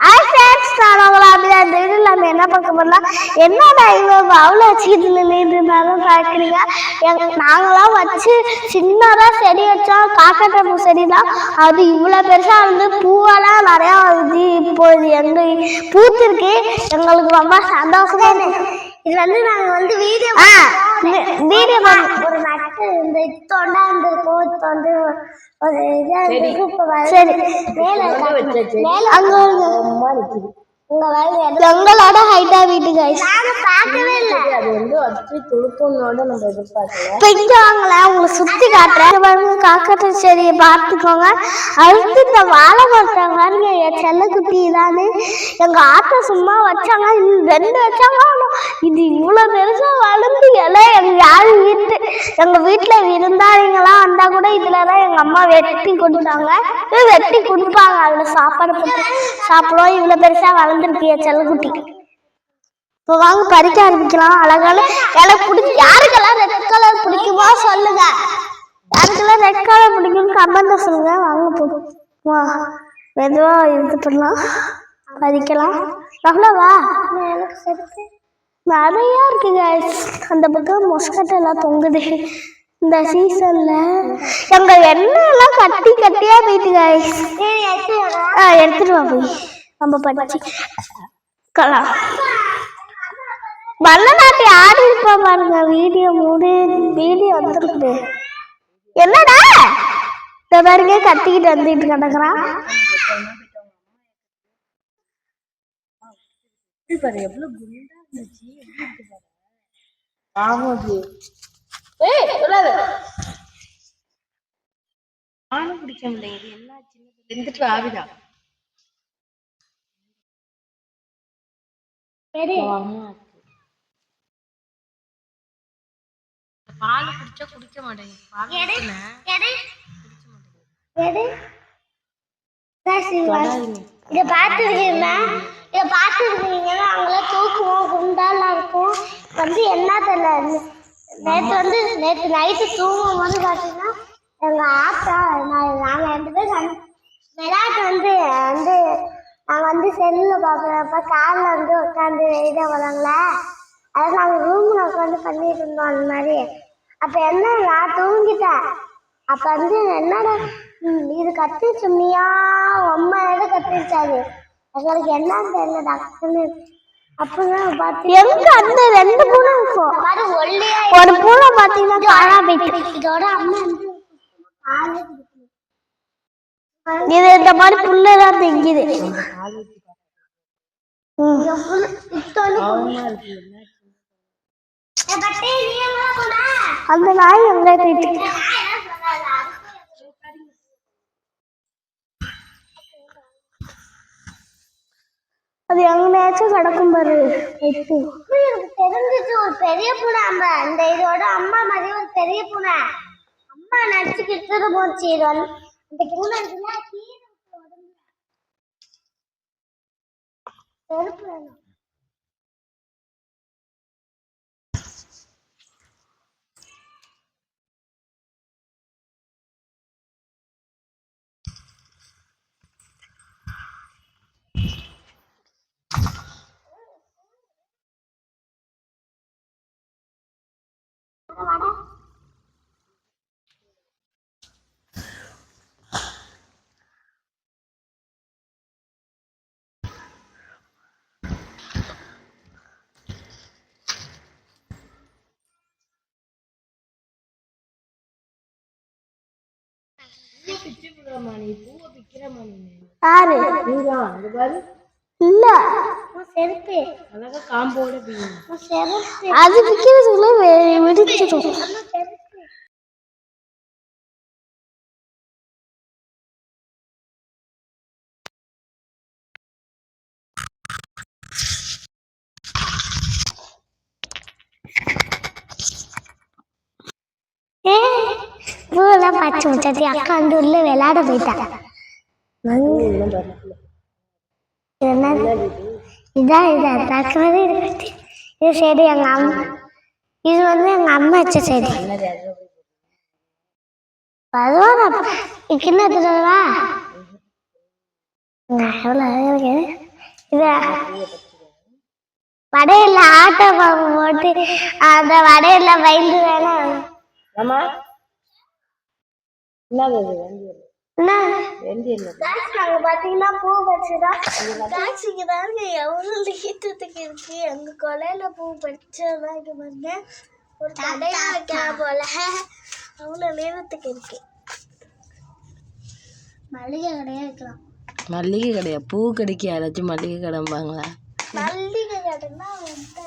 அந்த வீடியோல நம்ம என்ன பார்க்க போறோம்னா என்னடா இவங்க அவ்வளோ வச்சுக்கிட்டு நின்றுனாலும் பார்க்குறீங்க? எங்க நாங்களாம் வச்சு சின்னதா செடி வச்சோம். காக்கட்டம்பூ செடி தான் அது இவ்வளோ பெருசா வந்து பூவெல்லாம் நிறையா இது இப்போ இது எங்க பூத்திருக்கு. எங்களுக்கு ரொம்ப சந்தோஷமா இருக்கு. இது வந்து நாங்க வந்து வீடியோ வீடியோ இந்த வந்து ஒரு இதா சரி. மேல மேல அங்க எங்களோட ஹைட்டா வீட்டு கைஸ் நாங்க பார்க்கவே இல்ல. அது வந்து வச்சு துளுக்கங்களோட நம்ம எதிர்பார்க்கல. இப்ப இங்க வாங்களேன் உங்களை சுத்தி காட்டுறேன். பாருங்க காக்கட்டு செடியை பார்த்துக்கோங்க. அடுத்து இந்த வாழை மரத்தை பாருங்க என் செல்லக்குட்டி தானே எங்க ஆத்தா சும்மா வச்சாங்க. ரெண்டு வச்சாங்க. இது இவ்வளவு பெருசா வளர்ந்து இலை. எங்க யாரு கூட இதுலதான் எங்க அம்மா வெட்டி கொடுத்தாங்க. வெட்டி கொடுப்பாங்க. அதுல சாப்பாடு போட்டு சாப்பிடுவோம் இவ்வளவு பெருசா வளர்ந்துருக்கிய செல்லக்குட்டி. இப்போ வாங்க பறிக்க ஆரம்பிக்கலாம். அழகான எனக்கு பிடிச்சி யாருக்கெல்லாம் ரெட் கலர் பிடிக்குமோ சொல்லுங்க. யாருக்கெல்லாம் ரெட் கலர் பிடிக்கும்னு கமெண்ட்ல சொல்லுங்க. வாங்க போடுவா வா. மெதுவா இது பண்ணலாம். பறிக்கலாம். எவ்வளோவா நிறையா இருக்கு அந்த பக்கம் மொஸ்கட்டெல்லாம் தொங்குது. இந்த சீசன்ல எங்க எண்ணெய் கட்டி கட்டியா போயிட்டு guys. ஆ எடுத்துட்டு வா போய். நம்ம படிச்சு கலா பரதநாட்டி ஆடி இருப்பா பாருங்க. வீடியோ மூடு வீடியோ வந்துருக்கு என்னடா? இந்த பாருங்க கத்திக்கிட்டு வந்துட்டு கிடக்குறான் பாரு எவ்வளவு குண்டா இருந்துச்சு. பாவம் ஏய் சொல்லாத. நானும் பிடிக்க முடியல என்ன சின்ன இருந்துட்டு ஆவிதா. அம்மா பால் குடிச்சா குடிக்க மாட்டேங்குது. பால். இதை பார்த்துருக்கீங்களா? இதை பார்த்துருக்கீங்கன்னா அவங்களாம் தூக்குவோம் குண்டாலாம் இருக்கும். வந்து என்ன தெரியல நேற்று வந்து நேற்று நைட்டு தூங்கும் போது பார்த்தீங்கன்னா எங்கள் ஆத்தா நான் நாங்கள் ரெண்டு பேரும் விளையாட்டு வந்து வந்து நாங்கள் வந்து செல்லு பார்க்குறப்ப காலில் வந்து உட்காந்து இதாக வராங்களே அதை நாங்கள் ரூமில் உட்காந்து பண்ணிட்டு இருந்தோம் அந்த மாதிரி. அப்போ என்ன நான் தூங்கிட்டேன். அப்போ வந்து என்னடா ம், இது கத்திச்சு மியா ரொம்ப நேரம் கத்திருச்சாரு எங்களுக்கு என்னன்னு தெரியல டாக்டர்னு எங்க அந்த ரெண்டு பூனை இருக்கும் ஒரு பூனை பாத்தீங்கன்னா காணா போயிட்டு. இதோட அம்மா. இது இந்த மாதிரி புல்லெல்லாம் திங்குது அந்த நாய் எங்க போயிட்டு அது எங்கேயாச்சும் கிடக்கும் பாரு. எட்டு. எனக்கு தெரிஞ்சிச்சு ஒரு பெரிய பூனை அம்மா இந்த இதோட அம்மா மாதிரி ஒரு பெரிய பூனை. அம்மா நடிச்சுக்கிட்டு போச்சு இது வந்து இந்த பூனை கீழே செருப்பு வேணும். இல்ல செருப்பு அழகா காம்போட பிய்யணும் செருப்பு அது விற்கிறதுக்குள்ள வெடிச்சிடும் பூவெல்லாம் பச்சை முச்சாத்தி அக்கா வந்து உள்ள விளையாட போயிட்டாங்க இதான் இதான் தக்கவே இது சரி எங்க அம்மா இது வந்து எங்க அம்மா வச்ச செடி பரவாயில்ல அது அதுவா கிண்ண எடுத்துட்டு எவ்வளோ அழகா இருக்கு. இத வடையில ஆட்டோ பாம்பு போட்டு அந்த வடையில பயந்து வேணாம் ஆமா. என்னது வெந்தயம். நாங்க பாத்தீங்கன்னா பூ தாங்க எவ்வளவு ஈட்டத்துக்கு இருக்கு? எங்க கொலையில பூ இங்க பாருங்க. ஒரு கடையா வைக்கிற போல. அவ்வளவு நேரத்துக்கு இருக்கு. மளிகை கடையா வைக்கலாம். மல்லிகை கடையா? பூ கடைக்கு யாராச்சும் மல்லிகை கடைம்பாங்களா? மல்லிகை கடைன்னா வந்து